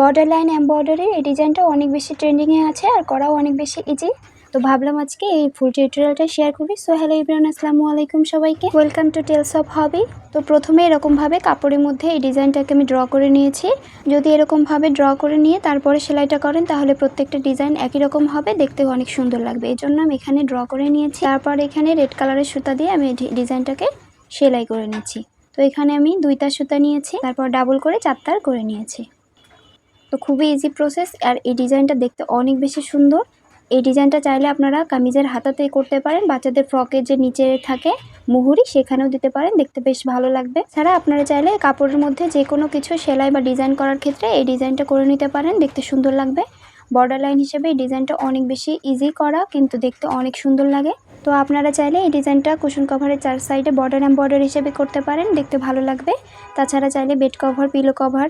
Border line এমব্রয়ডারির এই ডিজাইনটা অনেক বেশি ট্রেন্ডিংয়ে আছে আর করাও অনেক বেশি ইজি তো ভাবলাম আজকে এই ফুল টিউটোরিয়ালটা শেয়ার করি। সো হ্যালো ইব্রান আসসালামু আলাইকুম সবাইকে। Welcome to Tales of Hobby তো প্রথমে এরকমভাবে কাপড়ের মধ্যে এই ডিজাইনটাকে আমি ড্র করে নিয়েছি। যদি এরকমভাবে ড্র করে নিয়ে তারপরে সেলাইটা করেন, তাহলে প্রত্যেকটা ডিজাইন একই রকম হবে। দেখতে অনেক সুন্দর লাগবে। এই জন্য আমি এখানে ড্র করে নিয়েছি। তারপর এখানে রেড কালারের সুতা দিয়ে আমি ডিজাইনটাকে সেলাই করে নিচ্ছি। তো এখানে আমি দুইটা সুতা নিয়েছি। তারপর ডাবল করে চারটার করে নিয়েছি। তো খুবই ইজি প্রসেস আর এই ডিজাইনটা দেখতে অনেক বেশি সুন্দর। এই ডিজাইনটা চাইলে আপনারা কামিজের হাতাতে করতে পারেন, বাচ্চাদের ফ্রকের যে নিচে থাকে মুহুরি সেখানেও দিতে পারেন, দেখতে বেশ ভালো লাগবে। ছাড়া আপনারা চাইলে কাপড়ের মধ্যে যে কোনো কিছু সেলাই বা ডিজাইন করার ক্ষেত্রে এই ডিজাইনটা করে নিতে পারেন, দেখতে সুন্দর লাগবে। বর্ডার লাইন হিসেবে এই ডিজাইনটা অনেক বেশি ইজি করা, কিন্তু দেখতে অনেক সুন্দর লাগে। তো আপনারা চাইলে এই ডিজাইনটা কুশন কভারের চার সাইডে বর্ডার এম্বর্ডার হিসেবে করতে পারেন, দেখতে ভালো লাগবে। তাছাড়া চাইলে bed cover pillow cover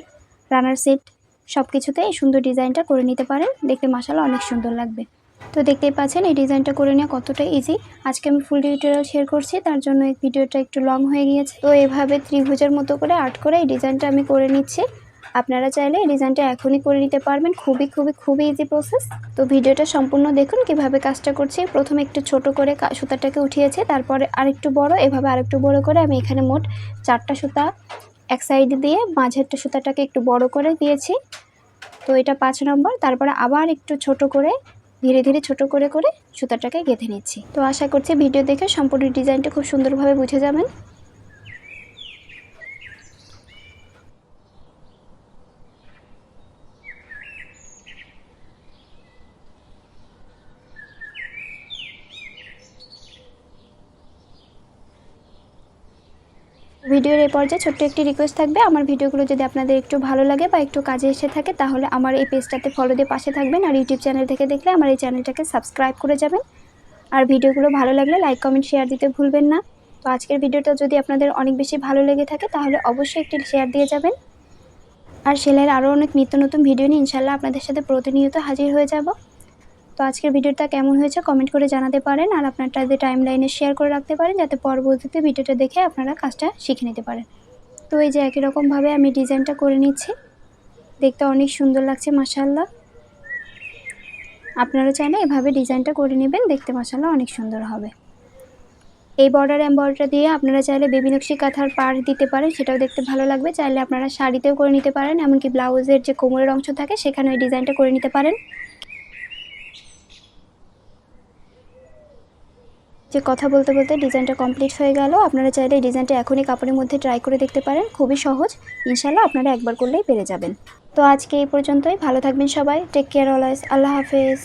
runner set সব কিছুতে এই সুন্দর ডিজাইনটা করে নিতে পারেন। দেখতে মশালা অনেক সুন্দর লাগবে। তো দেখতেই পাচ্ছেন, এই ডিজাইনটা করে নেওয়া কতটা ইজি আজকে আমি ফুল টিউটোরিয়াল শেয়ার করছি, তার জন্য এই ভিডিওটা একটু লং হয়ে গিয়েছে। তো এভাবে ত্রিভুজের মতো করে আর্ট করে এই ডিজাইনটা আমি করে নিচ্ছি। আপনারা চাইলে এই ডিজাইনটা এখনই করে নিতে পারবেন। খুবই খুবই খুবই ইজি প্রসেস তো ভিডিওটা সম্পূর্ণ দেখুন, কীভাবে কাজটা করছি। প্রথমে একটু ছোট করে সুতাটাকে উঠিয়েছে, তারপরে আরেকটু বড়, এভাবে আরেকটু বড় করে আমি এখানে মোট চারটা সুতা এক সাইডে দিয়ে মাঝেরটা সুতাটাকে একটু বড় করে দিয়েছি। তো এটা পাঁচ নম্বর, তারপরে আবার একটু ছোট করে, ধীরে ধীরে ছোট করে করে সুতাটাকে গেঁথে নিচ্ছি। তো আশা করছি ভিডিও দেখে সম্পূর্ণ ডিজাইনটা খুব সুন্দরভাবে বুঝে যাবেন। ভিডিওর এই পর্যায়ে ছোট্ট একটি রিকোয়েস্ট থাকবে। আমার ভিডিওগুলো যদি আপনাদের একটু ভালো লাগে বা একটু কাজে এসে থাকে, তাহলে আমার এই পেজটাতে ফলো দিয়ে পাশে থাকবেন আর ইউটিউব চ্যানেল থেকে দেখলে আমার এই চ্যানেলটাকে সাবস্ক্রাইব করে যাবেন। আর ভিডিওগুলো ভালো লাগলে লাইক কমেন্ট শেয়ার দিতে ভুলবেন না। তো আজকের ভিডিওটা যদি আপনাদের অনেক বেশি ভালো লেগে থাকে, তাহলে অবশ্যই একটি শেয়ার দিয়ে যাবেন। আর সেলাইয়ের আরও অনেক নিত্য নতুন ভিডিও নিয়ে ইনশাল্লাহ আপনাদের সাথে প্রতিনিয়ত হাজির হয়ে যাব। তো আজকের ভিডিওটা কেমন হয়েছে কমেন্ট করে জানাতে পারেন আর আপনার তাদের টাইম লাইনে শেয়ার করে রাখতে পারেন যাতে পরবর্তীতে ভিডিওটা দেখে আপনারা কাজটা শিখে নিতে পারেন। তো এই যে একই রকমভাবে আমি ডিজাইনটা করে নিচ্ছি। দেখতে অনেক সুন্দর লাগছে মাসাল্লাহ আপনারা চাইলে এভাবে ডিজাইনটা করে নেবেন, দেখতে মাসাল্লাহ অনেক সুন্দর হবে। এই বর্ডার এম্বয়ডারি দিয়ে আপনারা চাইলে বেবি কাঁথার পার দিতে পারেন, সেটাও দেখতে ভালো লাগবে। চাইলে আপনারা শাড়িতেও করে নিতে পারেন, এমনকি ব্লাউজের যে কোমরের অংশ থাকে সেখানে ওই ডিজাইনটা করে নিতে পারেন। যে কথা বলতে বলতে ডিজাইনটা কমপ্লিট হয়ে গেল। আপনারা চাইলে এই ডিজাইনটা এখনই কাপড়ের মধ্যে ট্রাই করে দেখতে পারেন। খুবই সহজ। ইনশাল্লাহ আপনারা একবার করলেই পেরে যাবেন। তো আজকে এই পর্যন্তই। ভালো থাকবেন সবাই। টেক কেয়ার অলওয়েজ আল্লাহ হাফেজ।